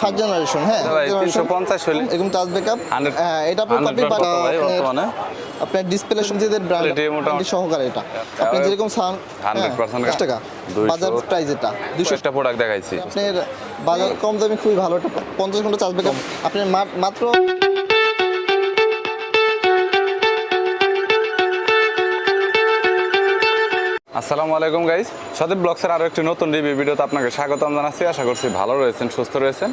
Third generation হ্যাঁ? তিনশো পঞ্চাশ হলে। এরকম টাচ ব্যাকআপ হ্যাঁ এটা আপনার 100 কপি কত ভাই বর্তমানে? আপনার ডিসপ্লে নিজেদের ব্র্যান্ড সহকারে এটা। আপনি যেরকম সাউন্ড 100% টাকা। বাজার প্রাইস এটা দুশো প্রোডাক্ট দেখাইছি। আপনার বাজার কম দামে খুবই ভালো এটা পঞ্চাশ ঘণ্টা চার্জ ব্যাকআপ আপনার মাত্র আসসালামু আলাইকুম গাইজ সদীপ ব্লগসের আরও একটি নতুন রিভিউ ভিডিওতে আপনাকে স্বাগতম জানাচ্ছি। আশা করছি ভালো রয়েছেন, সুস্থ রয়েছেন।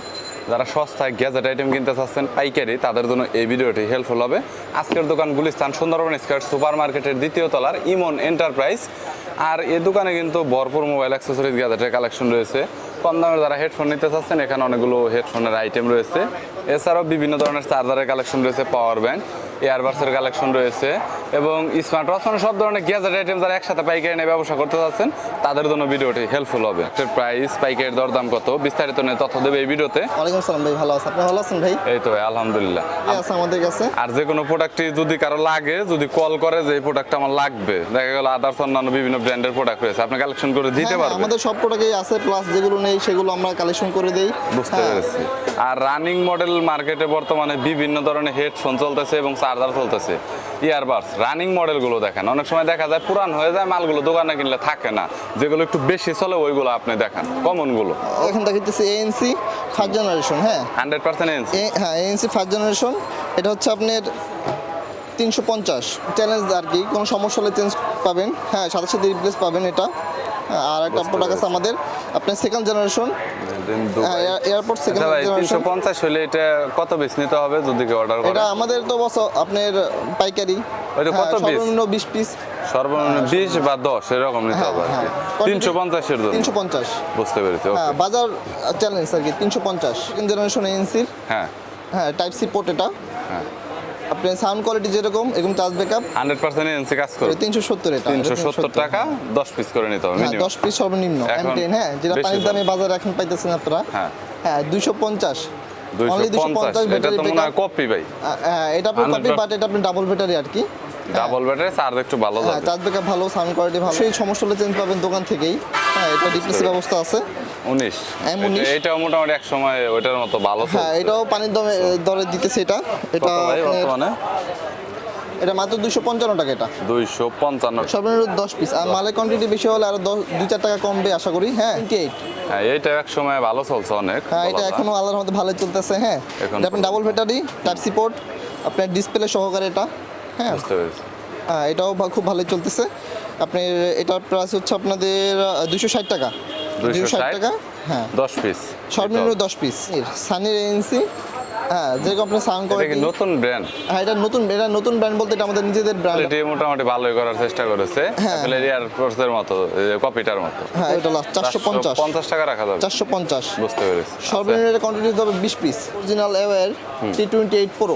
যারা সস্তায় গ্যাজেট আইটেম কিনতে চাচ্ছেন, পাইকারি, তাদের জন্য এই ভিডিওটি হেল্পফুল হবে। আজকের দোকান গুলিস্তান, সুন্দরবন স্কয়ার সুপার মার্কেটের দ্বিতীয় তলার ইমন এন্টারপ্রাইজ আর এই দোকানে কিন্তু ভরপুর মোবাইল অ্যাক্সেসরিজ গ্যাজেটের কালেকশন রয়েছে। কম দামের যারা হেডফোন নিতে চাচ্ছেন, এখানে অনেকগুলো হেডফোনের আইটেম রয়েছে। এছাড়াও বিভিন্ন ধরনের চার্জারের কালেকশন রয়েছে পাওয়ার ব্যাংক এয়ারবাসের কালেকশন রয়েছে এবং স্মার্ট ওয়াচ মানে সব ধরনের গ্যাজেট আইটেম যারা একসাথে পাইকারি নিয়ে ব্যবসা করতে চাচ্ছেন তাদের জন্য ভিডিওটি হেল্পফুল হবে। এটার প্রাইস পাইকারি দরদাম কত বিস্তারিত নিয়ে তথ্য দেবে এই ভিডিওতে। ওয়ালাইকুম সালাম ভাই ভালো আছে আপনি ভালো আছেন ভাই? এই তো ভাই, আলহামদুলিল্লাহ। আছে আমাদের কাছে? আর যে কোনো প্রোডাক্টই যদি কারও লাগে যদি কল করে যে এই প্রোডাক্টটা আমার লাগবে দেখা গেল আদার্স অন্যান্য বিভিন্ন ব্র্যান্ডের প্রোডাক্ট রয়েছে আপনি কালেকশন করে দিতে হ্যাঁ, হ্যাঁ, পারবেন। আমাদের সব প্রোডাক্টই আছে প্লাস যেগুলো নেই সেগুলো আমরা কালেকশন করে দেই। বুঝতে হ্যাঁ, পেরেছি। আর রানিং মডেল মার্কেটে বর্তমানে বিভিন্ন ধরনের হেডফোন চলতেছে এবং চার্জার চলতেছে। ইয়ারবাডস রানিং মডেলগুলো দেখেন। অনেক সময় দেখা যায় পুরান হয়ে যায় মালগুলো দোকানে কিনলে থাকে না। যেগুলো একটু বেশি চলে ওইগুলো আপনি দেখান কমনগুলো এখন দেখাইতেছি এএনসি ফার্স্ট জেনারেশন হ্যাঁ? হান্ড্রেড পার্সেন্ট এনসি এ- হ্যাঁ এএনসি ফার্স্ট জেনারেশন এটা হচ্ছে আপনার তিনশো পঞ্চাশ। চ্যালেঞ্জ আর কি কোনো সমস্যা হলে চেঞ্জ পাবেন। হ্যাঁ সাথে সাথে রিপ্লেস পাবেন এটা। আর একটা প্রোডাক্ট আছে আমাদের আপনার second generation airport second generation পঞ্চাশ হলে এটা কত পিস নিতে হবে যদি কেউ অর্ডার করে? এটা আমাদের তো বস আপনার পাইকারি। ওইটা হ্যাঁ, কত piece? সর্বনিম্ন বিশ পিস সর্বনিম্ন বিশ বা দশ এরকম নিতে হবে হ্যাঁ। তিনশো পঞ্চাশের জন্য। তিনশো পঞ্চাশ। বুঝতে পেরেছি okay. হ্যাঁ বাজার চ্যালেঞ্জ আর কি তিনশো পঞ্চাশ। সেকেন্ড জেনারেশন এএনসির হ্যাঁ। হ্যাঁ টাইপ সি পোর্ট এটা। হ্যাঁ। আপনার সাউন্ড কোয়ালিটি যেরকম এরকম charge backup hundred percent NC কাজ তিনশো সত্তর এটা তিনশো এটা সত্তর। টাকা দশ পিস করে নিতে হবে হ্যাঁ minimum। দশ পিস সর্বনিম্ন এখন M10 হ্যাঁ যেটা পাঁচ পানির দামে বাজারে এখন পাইতেছেন আপনারা। হ্যাঁ। হ্যাঁ দুইশো পঞ্চাশ। দুইশো পঞ্চাশ এটা তো মনে হয় কপি ভাই। হ্যাঁ এটা আপনার কপি বাট এটা আপনি ডাবল ব্যাটারি আর কি। ডাবল ব্যাটারি চার্জ একটু ভালো হ্যাঁ চার্জ ব্যাকআপ ভালো সাউন্ড কোয়ালিটি ভালো। সেই সমস্যা হলে চেঞ্জ পাবেন দোকান থেকেই। হ্যাঁ এটা রিপ্লেসের ব্যবস্থা আছে। উনিশ। M19 এটা- এটাও মোটামুটি এক সময় ওইটার মতো ভালো হ্যাঁ এটাও পানির দমে দরে দিতেছে এটা। এটা বর্তমানে? এটা মাত্র দুশো পঞ্চান্ন টাকা এটা। দুইশো পঞ্চান্ন। সর্বনিম্ন দশ পিস আর মালের কোয়ান্টিটি বেশি হলে আরও দশ দুই চার টাকা কমবে আশা করি। হ্যাঁ? টোয়েন্টি এইট হ্যাঁ এইটা এক সময় ভালো চলছে অনেক হ্যাঁ এটা এখনও আল্লাহর মধ্যে ভালো চলতেছে হ্যাঁ। এখন এটা আপনার double battery type C port আপনার ডিসপ্লে সহকারে এটা। হ্যাঁ। হ্যাঁ এটাও খুব ভালোই চলতেছে। আপনার এটার প্রাইস হচ্ছে আপনাদের দুশো ষাট টাকা। 260 টাকা হ্যাঁ। দশ পিস সর্বনিম্ন দশ পিস সানির এজেন্সি হ্যাঁ যেরকম আপনার সাউন্ড কোয়ালিটি নতুন ব্র্যান্ড হ্যাঁ এটা নতুন এটা নতুন ব্র্যান্ড বলতে এটা আমাদের নিজেদের ব্র্যান্ড মোটামুটি ভালোই করার চেষ্টা করেছে। হ্যাঁ। অ্যাপেলের এয়ারফোর্সের মতো কপিটার মতো। হ্যাঁ এটা লাস্ট চারশো পঞ্চাশ। পঞ্চাশ টাকা রাখা যাবে। চারশো পঞ্চাশ। বুঝতে পেরেছি। সর্বনিম্ন এটা কোয়ান্টিটি হবে বিশ piece original air T twenty eight pro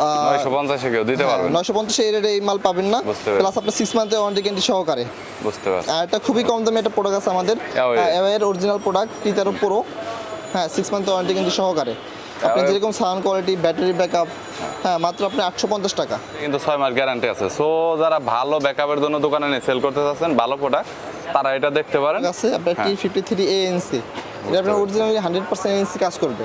নয়শো পঞ্চাশে কেউ দিতে পারবেন নয়শো পঞ্চাশ এই মাল পাবেন না। প্লাস আপনার সিক্স মান্থের ওয়ারেন্টি গ্যারান্টি সহকারে। বুঝতে পারছি। আর এটা খুবই কম দামে একটা প্রোডাক্ট আছে আমাদের। এর অরিজিনাল প্রোডাক্ট টি প্রো হ্যাঁ সিক্স মান্থ ওয়ারেন্টি কিন্তু সহকারে। আপনি যেরকম সাউন্ড কোয়ালিটি ব্যাটারি ব্যাকআপ হ্যাঁ। মাত্র আপনি আটশো পঞ্চাশ টাকা। কিন্তু ছয় মাস গ্যারান্টি আছে। সো যারা ভালো ব্যাকআপের জন্য দোকানে নিয়ে সেল করতে চাচ্ছেন ভালো প্রোডাক্ট তারা এটা দেখতে পারেন। আছে আপনার টি ফিফটি থ্রি এএনসি এটা আপনার অরিজিনালি হান্ড্রেড পার্সেন্ট এএনসি কাজ করবে।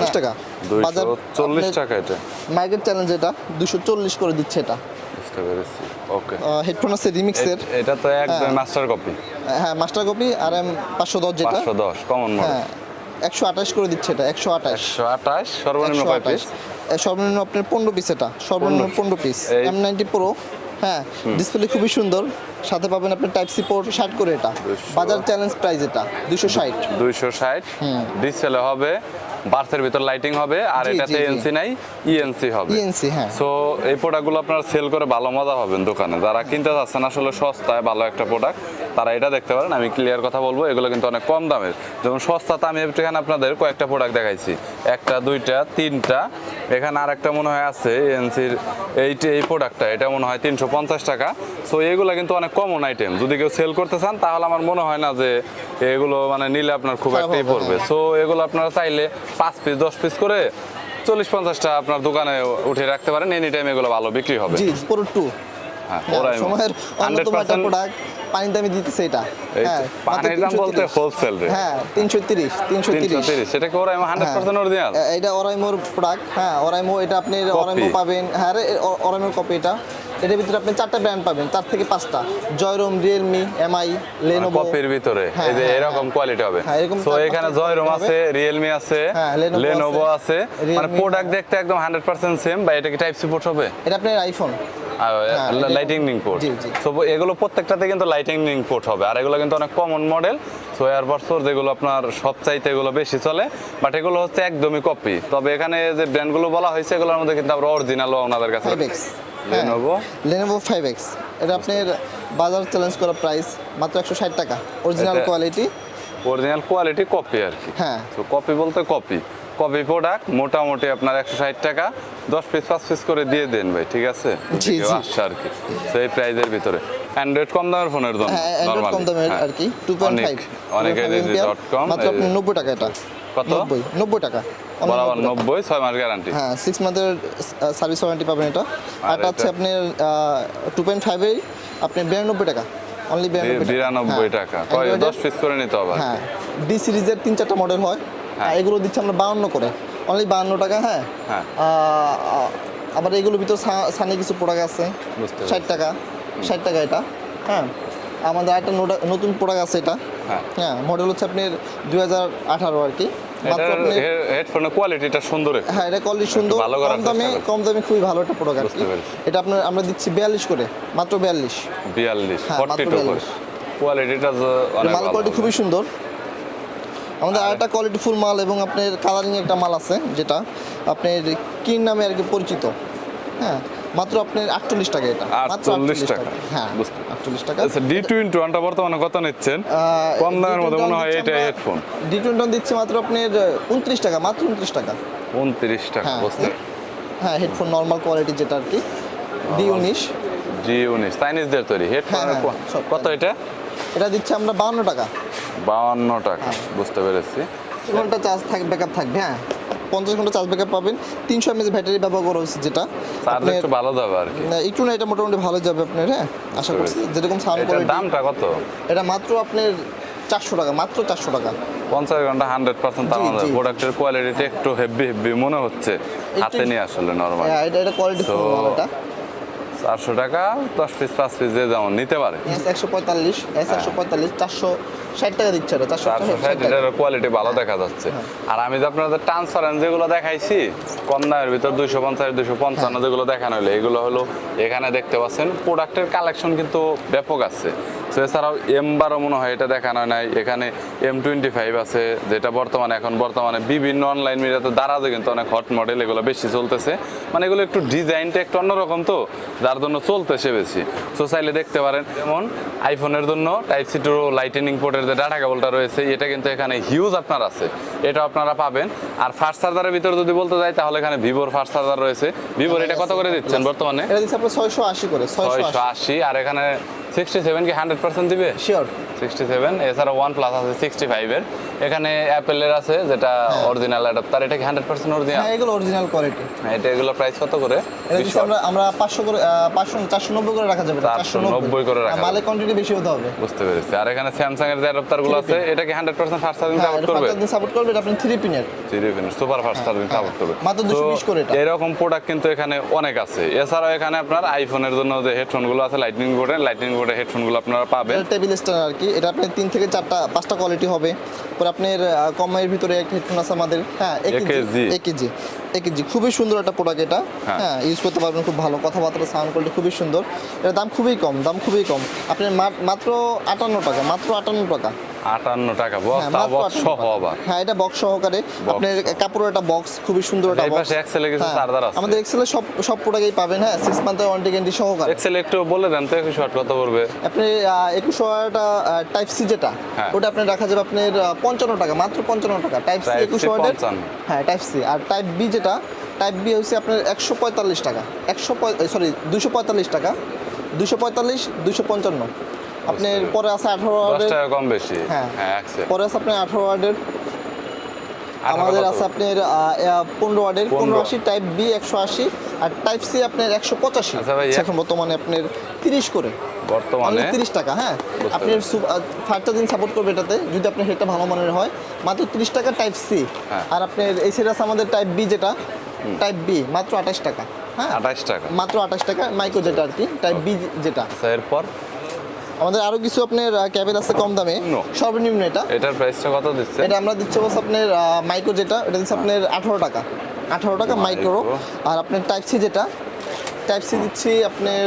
দশ টাকা? দুইশো চল্লিশ টাকা এটা। মার্কেট চ্যালেঞ্জ এটা দুশো চল্লিশ করে দিচ্ছে এটা। বুঝতে পেরেছি। ওকে হেডফোন আছে রিমিক্সের এটা তো একদম হ্যাঁ। মাস্টার কপি হ্যাঁ মাস্টার কপি আর এম পাঁচশো দশ যেটা। পাঁচশো দশ কমন হ্যাঁ একশো আঠাশ করে দিচ্ছে এটা একশো আঠাশ। একশো আঠাশ সর্বনিম্ন পিস আপনার পনেরো পিস এটা সর্বনিম্ন পনেরো। পিস এম নাইনটি প্রো হ্যাঁ ডিসপ্লে খুবই সুন্দর। সাথে পাবেন আপনি টাইপ সি পোর্ট ষাট করে এটা। বাজার চ্যালেঞ্জ প্রাইস এটা দুশো ষাট। দুইশো ষাট। ডিসেলে হবে বার্সের ভিতর লাইটিং হবে আর এটাতে। এনসি নাই ইএনসি হবে। ইএনসি হ্যাঁ। সো এই প্রোডাক্টগুলো আপনারা সেল করে ভালো মজা পাবেন দোকানে। যারা কিনতে চাচ্ছেন আসলে সস্তায় ভালো একটা প্রোডাক্ট তারা এটা দেখতে পারেন আমি ক্লিয়ার কথা বলব এগুলো কিন্তু অনেক কম দামের। যেমন সস্তাতে আমি এখানে আপনাদের কয়েকটা প্রোডাক্ট দেখাইছি। একটা দুইটা তিনটা। এখানে আর একটা মনে হয় আছে এনসির এইটি এই প্রোডাক্টটা এটা মনে হয় তিনশো পঞ্চাশ টাকা। সো এগুলো কিন্তু অনেক কমন আইটেম যদি কেউ সেল করতে চান তাহলে আমার মনে হয় না যে এগুলো মানে নিলে আপনার খুব একটাই পড়বে। হ্যাঁ। সো এগুলো আপনারা চাইলে পাঁচ পিস দশ পিস করে চল্লিশ পঞ্চাশটা আপনার দোকানে উঠে রাখতে পারেন। এনি টাইম এগুলো ভালো বিক্রি হবে। জি টু হ্যাঁ ওরাই সময়ের হান্ড্রেড অন্যতম একটা পার্সেন্ট প্রোডাক্ট পানি দামে দিতেছে এটা। হ্যাঁ পানির দাম বলতে হোলসেল রে। হ্যাঁ সেটা কি অরিজিনাল এটা অরাইমোর প্রোডাক্ট হ্যাঁ অরাইমো এটা আপনি অরাইমো পাবেন। হ্যাঁ রে, কপি এটা। এটার ভিতরে আপনি চারটা ব্র্যান্ড পাবেন চার থেকে পাঁচটা। জয়রোম রিয়েলমি এমআই লেনোভো কপির ভিতরে। হ্যাঁ, এই যে হ্যাঁ, এরকম হ্যাঁ। কোয়ালিটি হবে। হ্যাঁ, এরকম এখানে জয়রুম আছে রিয়েলমি আছে হ্যাঁ, লেনোভো আছে, মানে প্রোডাক্ট দেখতে একদম হান্ড্রেড পার্সেন্ট সেম বা এটা কি টাইপ সাপোর্ট হবে? এটা আপনার আইফোন লাইটিং পোর্ট। সো এগুলো প্রত্যেকটাতে কিন্তু লাইটিং পোর্ট হবে। আর এগুলো কিন্তু অনেক কমন মডেল সো এয়ারবাডসোর যেগুলো আপনার সবচাইতে এগুলো বেশি চলে। বাট এগুলো হচ্ছে একদমই কপি তবে এখানে যে ব্র্যান্ডগুলো বলা হয়েছে এগুলোর মধ্যে কিন্তু আমরা অরিজিনালও ওনাদের কাছে Lenovo? লেনোভো ফাইভ এক্স এটা আপনার বাজার চ্যালেঞ্জ করা প্রাইস মাত্র একশো ষাট টাকা। Original quality original quality copy আর কি। হ্যাঁ। তো কপি বলতে কপি কপি প্রোডাক্ট মোটামুটি আপনার একশো ষাট টাকা। দশ পিস পাঁচ পিস করে দিয়ে দেন ভাই ঠিক আছে? জি, আসছে আর কি। সেই প্রাইজের ভিতরে। অ্যান্ড্রয়েড কম দামের ফোনের জন্য হ্যাঁ কম দামের হ্যাঁ। আর কি টু পয়েন্ট অনেক ফাইভ ডট কম মাত্র আপনি নব্বই টাকা এটা। কত? নব্বই নব্বই টাকা। Only বরাবর 90 টাকা। মাস গ্যারান্টি হ্যাঁ সার্ভিস ওয়ারেন্টি পাবেন এটা। আর? আপনার ফাইভের আপনি টাকা। অনলি টাকা। পিস করে নিতে হবে হ্যাঁ। ডি সিরিজের তিন চারটা মডেল হয়। এগুলো দিচ্ছি আমরা বাউন্ন করে। অনলি বাউন্ন টাকা হ্যাঁ। হ্যাঁ। আবার এগুলোর ভিতর সানি কিছু প্রোডাক্ট আছে। ষাট টাকা ষাট টাকা এটা হ্যাঁ। আমাদের একটা নতুন প্রোডাক্ট আছে এটা। হ্যাঁ। হ্যাঁ মডেল হচ্ছে আপনার দুই হাজার আঠারো আর কি। মাত্র হেডফোনের কোয়ালিটিটা সুন্দর হ্যাঁ এটা কোয়ালিটি সুন্দর কম দামে কম দামে খুবই ভালো একটা প্রোডাক্ট। এটা আপনার আমরা দিচ্ছি বিয়াল্লিশ করে মাত্র বিয়াল্লিশ। বিয়াল্লিশ হ্যাঁ, ফর্টি মাত্র টু করে। 42 কোয়ালিটিটা মাল ভালো। কোয়ালিটি খুবই সুন্দর। আমাদের আরেকটা কোয়ালিটি ফুল মাল এবং আপনার কালারিং একটা মাল আছে যেটা আপনার কিন নামে আর কি পরিচিত। হ্যাঁ মাত্র আপনার আটচল্লিশ টাকা এটা। 48 টাকা। হ্যাঁ আটচল্লিশ টাকা। আচ্ছা ডি টোয়েন্টি ওয়ানটা বর্তমানে কত নিচ্ছেন? কম দামের মধ্যে মনে হয় এটা হেডফোন ডি টোয়েন্টি দিচ্ছে মাত্র আপনার উনত্রিশ টাকা মাত্র উনত্রিশ টাকা। উনত্রিশ টাকা হ্যাঁ বুঝতে হ্যাঁ। হেডফোন নর্মাল কোয়ালিটি যেটা আর কি। ডি উনিশ। জি উনিশ চাইনিজদের তৈরি। হেডফোন হ্যাঁ, হ্যাঁ, কত এটা? এটা দিচ্ছে আমরা বাউন্ন টাকা। বাউন্ন টাকা হ্যাঁ। বুঝতে পেরেছি। ঘণ্টা চার্জ থাকবে ব্যাকআপ থাকবে হ্যাঁ। পঞ্চাশ ঘণ্টা চার্জ ব্যাকআপ পাবেন। তিনশো এমএস ব্যাটারি ব্যবহার করা হয়েছে যেটা। একটু ভালো যাবে আর কি। না, একটু না এটা মোটামুটি ভালো যাবে আপনার হ্যাঁ। আশা করছি যেরকম সাউন্ড কোয়ালিটি দামটা কত? এটা মাত্র আপনার চারশো টাকা মাত্র চারশো টাকা। পঞ্চাশ ঘণ্টা হান্ড্রেড পার্সেন্ট জি, প্রোডাক্টের কোয়ালিটিটা একটু হেভি হেভি মনে হচ্ছে হাতে নিয়ে আসলে নর্মাল হ্যাঁ এটা এটা কোয়ালিটি ফুল এটা। চারশো টাকা, দশ পিস পাঁচ পিস দিয়ে যেমন নিতে পারে। এস একশো পঁয়তাল্লিশ, এস একশো পঁয়তাল্লিশ, চারশো ষাট টাকা দিচ্ছে এটা চারশো চারশো ষাট এটার কোয়ালিটি ভালো দেখা যাচ্ছে। আর আমি যে আপনাদের ট্রান্সপারেন্ট যেগুলো দেখাইছি কম দামের ভিতর দুইশো পঞ্চাশ দুইশো পঞ্চান্ন যেগুলো দেখানো হলো এগুলো হলো এখানে দেখতে পাচ্ছেন প্রোডাক্টের কালেকশন কিন্তু ব্যাপক আছে। তো এছাড়াও এম বারো মনে হয় এটা দেখানো নাই। এখানে এম টোয়েন্টি ফাইভ আছে যেটা বর্তমানে এখন বর্তমানে বিভিন্ন অনলাইন মিডিয়াতে দারাজে কিন্তু অনেক হট মডেল এগুলো বেশি চলতেছে। মানে এগুলো একটু ডিজাইনটা একটু অন্যরকম তো যার জন্য চলতেছে বেশি। সো চাইলে দেখতে পারেন যেমন আইফোনের জন্য টাইপ সি টু লাইটেনিং পোর্টের যে ডাটা কেবলটা রয়েছে এটা কিন্তু এখানে হিউজ আপনার আছে। এটা আপনারা পাবেন। আর ফাস্ট চার্জারের ভিতরে যদি বলতে যাই তাহলে এখানে ভিভোর ফাস্ট চার্জার রয়েছে। ভিভোর এটা কত করে দিচ্ছেন বর্তমানে? এটা দিচ্ছে আপনার ছয়শো আশি করে ছয়শো ছয়শো আশি আর এখানে সিক্সটি সেভেন কি হান্ড্রেড পার্সেন্ট দিবে? শিওর সিক্সটি সেভেন এছাড়া ওয়ান প্লাস আছে সিক্সটি ফাইভের এখানে অ্যাপেলের আছে যেটা অরিজিনাল অ্যাডাপ্টার এটা কি হান্ড্রেড পার্সেন্ট অরিজিনাল হ্যাঁ এগুলো অরিজিনাল কোয়ালিটি এটা এগুলো প্রাইস কত করে? আমরা আমরা পাঁচশো করে পাঁচশো চারশো নব্বই করে রাখা যাবে এটা, 490 করে রাখা মালের কোয়ান্টিটি বেশি হতে হবে। বুঝতে পেরেছি। আর এখানে স্যামসাং এর যে অ্যাডাপ্টারগুলো আছে এটা কি হান্ড্রেড পার্সেন্ট ফাস্ট চার্জিং হ্যাঁ সাপোর্ট করবে? সাপোর্ট করবে এটা আপনি থ্রি পিনের সুপার ফাস্ট চার্জিং সাপোর্ট করবে। মাত্র তো 220 করে এটা। এরকম প্রোডাক্ট কিন্তু এখানে অনেক আছে। এছাড়াও এখানে আপনার আইফোনের জন্য যে হেডফোনগুলো আছে লাইটনিং বোর্ডের লাইটনিং কিবোর্ডের হেডফোনগুলো আপনারা পাবেন। টেবিল স্ট্যান্ড আর কি। এটা আপনার তিন থেকে চারটা পাঁচটা কোয়ালিটি হবে। পরে আপনার কমাইয়ের কমের ভিতরে এক হেডফোন আছে আমাদের। হ্যাঁ AKG একেজি একেজি খুবই সুন্দর একটা প্রোডাক্ট এটা। হ্যাঁ। হ্যাঁ ইউজ করতে পারবেন খুব ভালো কথাবার্তা সাউন্ড কোয়ালিটি খুবই সুন্দর। এটার দাম খুবই কম দাম খুবই কম। আপনি মাত্র আটান্ন টাকা মাত্র আটান্ন টাকা। আটান্ন টাকা হ্যাঁ, বক্স সহ আবার। হ্যাঁ এটা বক্স সহকারে। আপনার কাপড়ের একটা বক্স খুবই সুন্দর একটা এই বক্স পাশে Excel কিছু charger আছে। আমাদের এক্সেলে সব সব প্রোডাক্টই পাবেন হ্যাঁ সিক্স মান্থের ওয়ারেন্টি গ্যারান্টি সহকারে। এক্সেল একটু বলে দেন তো কত পড়বে আপনি টাইপ সি যেটা হ্যাঁ। ওটা রাখা যাবে আপনার পঞ্চান্ন টাকা মাত্র পঞ্চান্ন টাকা। টাইপ সি Type C একুশ ওয়ার্ডের 55 হ্যাঁ টাইপ সি আর টাইপ বি যেটা টাইপ বি হচ্ছে আপনার একশো পঁয়তাল্লিশ টাকা। একশো সরি দুশো পঁয়তাল্লিশ টাকা। দুশো পঁয়তাল্লিশ দুশো পঞ্চান্ন। আপনার পরে আছে আঠারো ওয়ার্ডের টাকা কম বেশি। হ্যাঁ। হ্যাঁ পরে আছে আপনার আঠারো ওয়ার্ডের আমাদের আছে আপনার পনেরো ওয়ার্ডের 15 পনেরো আশি টাইপ বি একশো আশি। আর টাইপ সি আপনার একশো পঁচাশি। আচ্ছা এখন বর্তমানে আপনার তিরিশ করে। বর্তমানে অনলি তিরিশ টাকা হ্যাঁ। আপনি ফাইভ দিন সাপোর্ট করবে এটাতে যদি আপনার সেটা ভালো মানের হয়। মাত্র তিরিশ টাকা টাইপ সি হ্যাঁ। আর আপনার এই আছে আমাদের টাইপ বি যেটা টাইপ বি মাত্র আঠাশ টাকা হ্যাঁ। আঠাশ টাকা। মাত্র আঠাশ টাকা মাইক্রো যেটা আর কি টাইপ বি যেটা। আচ্ছা এরপর? আমাদের আরও কিছু আপনার ক্যাবেল আছে কম দামে. সর্বনিম্ন এটা। এটার প্রাইসটা কত দিচ্ছে? এটা আমরা দিচ্ছি বস আপনার মাইক্রো যেটা এটা দিচ্ছে আপনার আঠারো টাকা। আঠারো টাকা মাইক্রো আর আপনার টাইপ সি যেটা টাইপ সি দিচ্ছি আপনার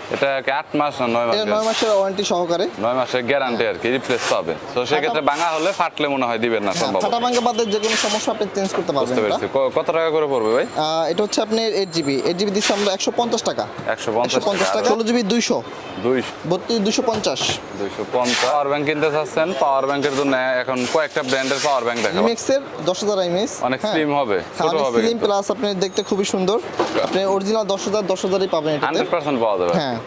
এটা আট মাস না নয় মাস নয় মাসের ওয়ারেন্টি সহকারে। নয় মাসের গ্যারান্টি আর কি রিপ্লেস পাবে। তো সেক্ষেত্রে ভাঙা হলে ফাটলে মনে হয় দিবেন না হ্যাঁ, সম্ভব ফাটা ভাঙ্গা বাদের যে কোনো সমস্যা আপনি চেঞ্জ করতে পারবেন বুঝতে কত টাকা করে পড়বে ভাই? এটা হচ্ছে এইট জিবি এইট জিবি দিচ্ছে আমরা একশো পঞ্চাশ টাকা। একশো পঞ্চাশ টাকা। ষোলো জিবি দুইশো। দুইশো বত্রিশ দুশো পঞ্চাশ। দুইশো পঞ্চাশ। পাওয়ার ব্যাংক কিনতে চাচ্ছেন পাওয়ার ব্যাংকের জন্য এখন কয়েকটা ব্র্যান্ডের পাওয়ার ব্যাংক ইমেক্সের দশ হাজার এমএস অনেক slim হবে, ছোট হবে স্লিম। প্লাস আপনি দেখতে খুবই সুন্দর। আপনি অরিজিনাল দশ হাজার দশ হাজারই পাবেন এটাতে। হান্ড্রেড পার্সেন্ট পাওয়া যাবে। হ্যাঁ।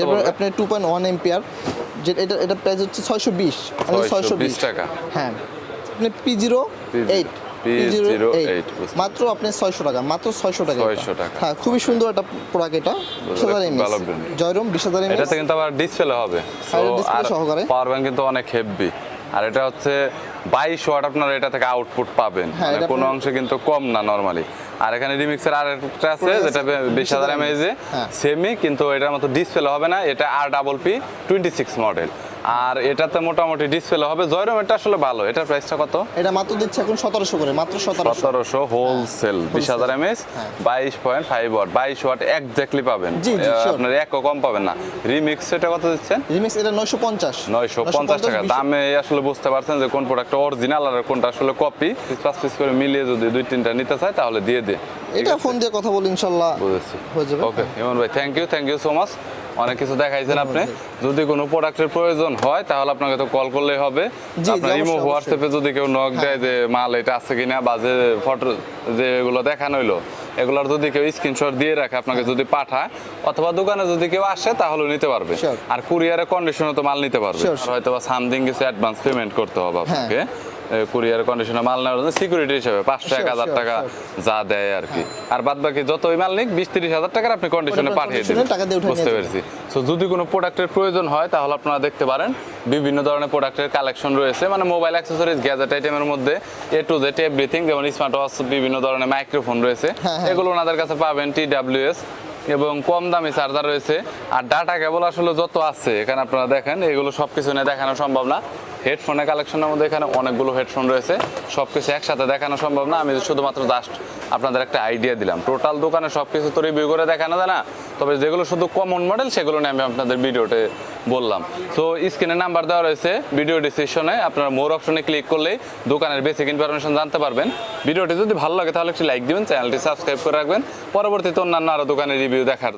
এরপর আপনার টু পয়েন্ট ওয়ান এম্পিয়ার যেটা এটা এটা প্রাইস হচ্ছে ছয়শো বিশ ছয়শো বিশ টাকা। হ্যাঁ। আপনি পি জিরো এইট P08 মাত্র আপনি ছয়শো টাকা মাত্র ছয়শো টাকা 600 টাকা। হ্যাঁ খুবই সুন্দর একটা প্রোডাক্ট এটা। বিশ হাজার এমএস জয়রম বিশ হাজার এমএস এটাতে কিন্তু আবার ডিসপ্লে হবে। হ্যাঁ, আর সহকারে। পাওয়ার ব্যাংক কিন্তু অনেক হেভি আর এটা হচ্ছে বাইশ ওয়াট আপনারা এটা থেকে আউটপুট পাবেন। হ্যাঁ, মানে কোনো অংশে কিন্তু কম না নর্মালি আর এখানে রিমিক্সের আর একটা আছে যেটা বিশ হাজার 20,000 এমএজে হ্যাঁ। সেমি কিন্তু এটার মতো ডিসপ্লে হবে না এটা আর double P twenty six model আর এটাতে মোটামুটি ডিসপ্লে হবে। জয়রম এটা আসলে ভালো। এটার প্রাইসটা কত? এটা মাত্র দিচ্ছে এখন সতেরোশো করে মাত্র সতেরোশো। সতেরোশো হোলসেল বিশ হাজার এমএস হ্যাঁ। বাইশ পয়েন্ট ফাইভ ওয়াট বাইশ ওয়াট একজাক্টলি পাবেন। আপনার একও কম পাবেন না। রিমিক্স এটা কত দিচ্ছেন রিমিক্স এটা নয়শো পঞ্চাশ। নয়শো পঞ্চাশ টাকা। দামে আসলে বুঝতে পারছেন যে কোন প্রোডাক্ট অরিজিনাল আর কোনটা আসলে কপি পাঁচ পিস করে মিলিয়ে যদি দুই তিনটা নিতে চায় তাহলে দিয়ে দে এটা ফোন দিয়ে কথা বলি ইনশাল্লাহ। বুঝেছি। হয়ে যাবে। ওকে ইমন ভাই thank you thank you so much অনেক কিছু দেখাইছেন আপনি। যদি কোনো প্রোডাক্টের প্রয়োজন হয় তাহলে আপনাকে তো কল করলেই হবে। আপনার ইমো হোয়াটসঅ্যাপে যদি কেউ নক দেয় যে মাল এটা আছে কিনা বা যে ফটো যেগুলো দেখানো হইল এগুলোর যদি কেউ স্ক্রিনশট দিয়ে রাখে আপনাকে যদি পাঠায় অথবা দোকানে যদি কেউ আসে তাহলে নিতে পারবে. আর কুরিয়ারে কন্ডিশনে তো মাল নিতে পারবে. হয়তো বা সামথিং কিছু অ্যাডভান্স পেমেন্ট করতে হবে আপনাকে। কুরিয়ার কন্ডিশনে মাল নেওয়ার জন্য সিকিউরিটি হিসেবে পাঁচশো এক হাজার টাকা যা দেয় আর কি। আর বাদ বাকি যত ওই মাল নিক বিশ তিরিশ হাজার টাকার আপনি কন্ডিশনে পাঠিয়ে উঠায় বুঝতে পেরেছি। সো যদি কোনো প্রোডাক্টের প্রয়োজন হয় তাহলে আপনারা দেখতে পারেন বিভিন্ন ধরনের প্রোডাক্টের কালেকশন রয়েছে। মানে মোবাইল অ্যাক্সেসরিজ গ্যাজেট আইটেমের মধ্যে এ টু জেড এভরিথিং যেমন স্মার্ট ওয়াচ বিভিন্ন ধরনের মাইক্রোফোন রয়েছে। হ্যাঁ, হ্যাঁ। এগুলো ওনাদের কাছে পাবেন টি ডাব্লিউএস এবং কম দামি চার্জার রয়েছে। আর ডাটা কেবল আসলে যত আছে এখানে আপনারা দেখেন এগুলো সব কিছু নিয়ে দেখানো সম্ভব না। হেডফোনের কালেকশনের মধ্যে এখানে অনেকগুলো হেডফোন রয়েছে। সব কিছু একসাথে দেখানো সম্ভব না। আমি শুধুমাত্র জাস্ট আপনাদের একটা আইডিয়া দিলাম। টোটাল দোকানে সব কিছু তো রিভিউ করে দেখানো যায় না। তবে যেগুলো শুধু কমন মডেল সেগুলো নিয়ে আমি আপনাদের ভিডিওতে বললাম। তো স্ক্রিনে নাম্বার দেওয়া রয়েছে। ভিডিও ডিসক্রিপশনে আপনারা মোর অপশনে ক্লিক করলেই দোকানের বেসিক ইনফরমেশন জানতে পারবেন। ভিডিওটি যদি ভালো লাগে তাহলে একটি লাইক দিবেন চ্যানেলটি সাবস্ক্রাইব করে রাখবেন। পরবর্তীতে অন্যান্য আরও দোকানের রিভিউ দেখার